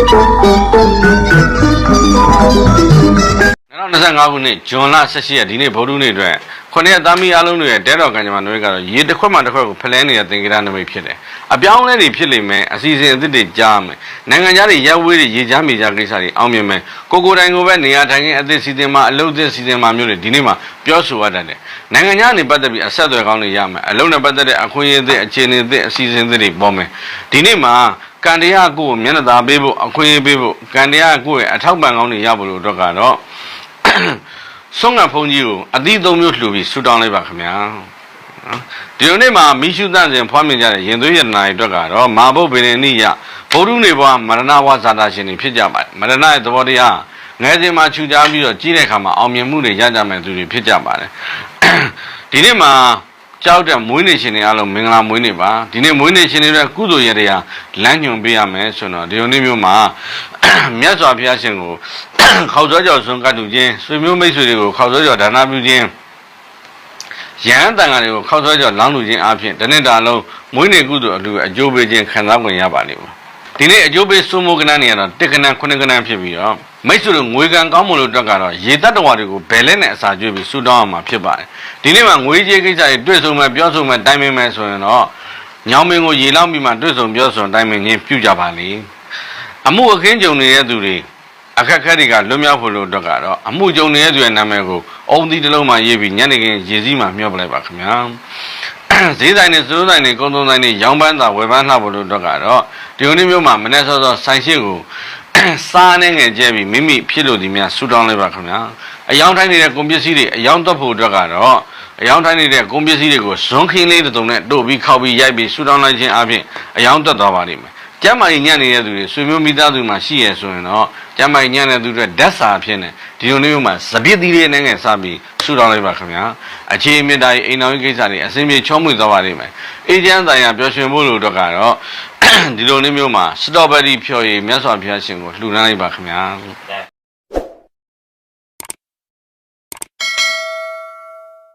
2025ခုနှစ်ဇွန်လ18ရက်ဒီနေ့ဗုဒ္ဓနေ့အတွက်ခုနှစ်ရက်သားမီးအားလုံးတွေရဲ့တဲတော်ကံကြမ္မာနွေးကတော့ရေတစ်ခွက်မှတစ်ခွက်ကိုဖလဲနေတဲ့သင်္ကေတနမိတ်ဖြစ်တယ်။အပြောင်းအလဲတွေဖြစ်လိမ့်မယ်အစီအစဉ်အသစ်တွေကြားမယ်။နိုင်ငံခြားတွေရပ်ဝေးတွေရေချမ်းမြေချမ်းကိစ္စတွေအောင်မြင်မယ်။ကိုကိုယ်တိုင်ကိုပဲနေရာထိုင်ခင်းအသစ်စီစဉ်မှာအလုပ်အသစ်စီစဉ်မှာမျိုးတွေဒီနေ့မှပြောဆိုရတတ်တယ်။နိုင်ငံခြားနေပတ်သက်ပြီးအဆက်အသွယ်ကောင်းတွေရမယ်။အလုပ်နဲ့ပတ်သက်တဲ့အခွင့်အရေးအသစ်အခြေအနေအသစ်အစီအစဉ်အသစ်တွေပေါ်မယ်။ဒီနေ့မှာ ကံတရားကိုယ်ကိုမျက်နှာသာပေးဖို့အခွင့်အရေးပေးဖို့ကံတရားကိုယ်ရဲ့အထောက်ပံ့ကောင်းတွေရဖို့လို့အတွက်ကတော့ဆုံးကဖုန်ကြီးကိုအသီးသုံးမျိုးလှူပြီးဆူတောင်းလိုက်ပါခင်ဗျာနော်ဒီလိုနေ့မှာမိရှုတန့်စဉ်ဖွားမြင်ကြတဲ့ရင်သွေးရတနာတွေအတွက်ကတော့မာဘုတ်ဗေဒနိယဗုဒ္ဓနေဘဝမရဏဝဇာတာရှင်တွေဖြစ်ကြပါတယ်မရဏရဲ့သဘောတရားငယ်စဉ်မှာခြူကြပြီးတော့ကြီးတဲ့အခါမှာအောင်မြင်မှုတွေရကြမယ်သူတွေဖြစ်ကြပါတယ်ဒီနေ့မှာ ကြောက်တဲ့မွေးနေ့ရှင်တွေအားလုံးမင်္ဂလာမွေးနေ့ပါဒီနေ့မွေးနေ့ရှင်တွေအတွက်ကုသိုလ်ရတရားလမ်းညွှန်ပေးရမယ်ဆိုတော့ဒီလိုနေ့မျိုးမှာမြတ်စွာဘုရားရှင်ကိုခေါက်စောကြော်ဆွန်ကတ်တူခြင်းဆွေမျိုးမိတ်ဆွေတွေကိုခေါက်စောကြော်ဒါနပြုခြင်းရဟန်းတန်ဃာတွေကိုခေါက်စောကြော်လောင်းလူခြင်းအပြင်တနေ့တာလုံးမွေးနေ့ကုသိုလ်အလူအကျိုးပေးခြင်းခံစား권ရပါလိမ့်မယ် ဒီနေ့အကျိုးပေးစိုးမိုးကဏ္ဍနေရတော့တစ်ကဏ္ဍခုနှစ်ကဏ္ဍဖြစ်ပြီးတော့မိတ်ဆွေတို့ငွေကံကောင်းမလို့အတွက်ကတော့ရေတတ္တဝါတွေကိုဘယ်လဲနဲ့အစာကျွေးပြီးဆူတောင်းအောင်မှာဖြစ်ပါတယ်ဒီနေ့မှာငွေကြေးကိစ္စတွေတွေ့ဆုံမယ်ပြောဆုံမယ်တိုင်ပင်မယ်ဆိုရင်တော့ညောင်မင်းကိုရေလောင်းပြီးမှတွေ့ဆုံပြောဆုံတိုင်ပင်ခြင်းပြုကြပါလိမ့်အမှုအခင်းကြုံနေတဲ့သူတွေအခက်အခဲတွေကလွတ်မြောက်ဖို့လို့အတွက်ကတော့အမှုကြုံနေတဲ့သူရဲ့နာမည်ကိုအုံသီးတစ်လုံးမှရေးပြီးညနေခင်းရေစည်းမှမျှောပလိုက်ပါခင်ဗျာ ဈေးဆိုင်နဲ့စိုးဆိုင်နဲ့ကုန်သုံးဆိုင်နဲ့ရောင်းပန်းသာဝယ်ပန်းလှဖို့လို့အတွက်ကတော့ဒီလိုမျိုးမှာမနေ့စောစောဆိုင်ရှိကိုစားနေငယ်ကျဲပြီးမိမိဖြစ်လို့ဒီများဆူတောင်းလိုက်ပါခင်ဗျာအယောင်ထိုင်းနေတဲ့ကုန်ပစ္စည်းတွေအယောင်တက်ဖို့အတွက်ကတော့အယောင်ထိုင်းနေတဲ့ကုန်ပစ္စည်းတွေကိုဇွန်ခင်းလေးတစ်စုံနဲ့တို့ပြီးခောက်ပြီးရိုက်ပြီးဆူတောင်းလိုက်ခြင်းအပြင်အယောင်တက်သွားပါလိမ့်မယ် ကျမ်းမာရေးညံ့နေတဲ့သူတွေဆွေမျိုးမိသားစုမှာရှိရဆိုရင်တော့ကျမ်းမာရေးညံ့တဲ့သူတွေဓာတ်စာဖြစ်နေဒီလိုမျိုးမှာစပစ်သီးလေးနဲ့ငယ်စပြီးဆူတောင်းလိုက်ပါခင်ဗျာအခြေအမြင့်တာရေးအိမ်တော်ရေးကိစ္စတွေအစင်းပြေချောမွေ့သွားပါလိမ့်မယ်အေဂျင့်ဆိုင်ရာပျော်ရွှင်ဖို့လို့တော့ကတော့ဒီလိုမျိုးမှာစတော်ဘယ်ရီဖြော်ရည်မြတ်စွာဘုရားရှင်ကိုလှူဒါန်းလိုက်ပါခင်ဗျာ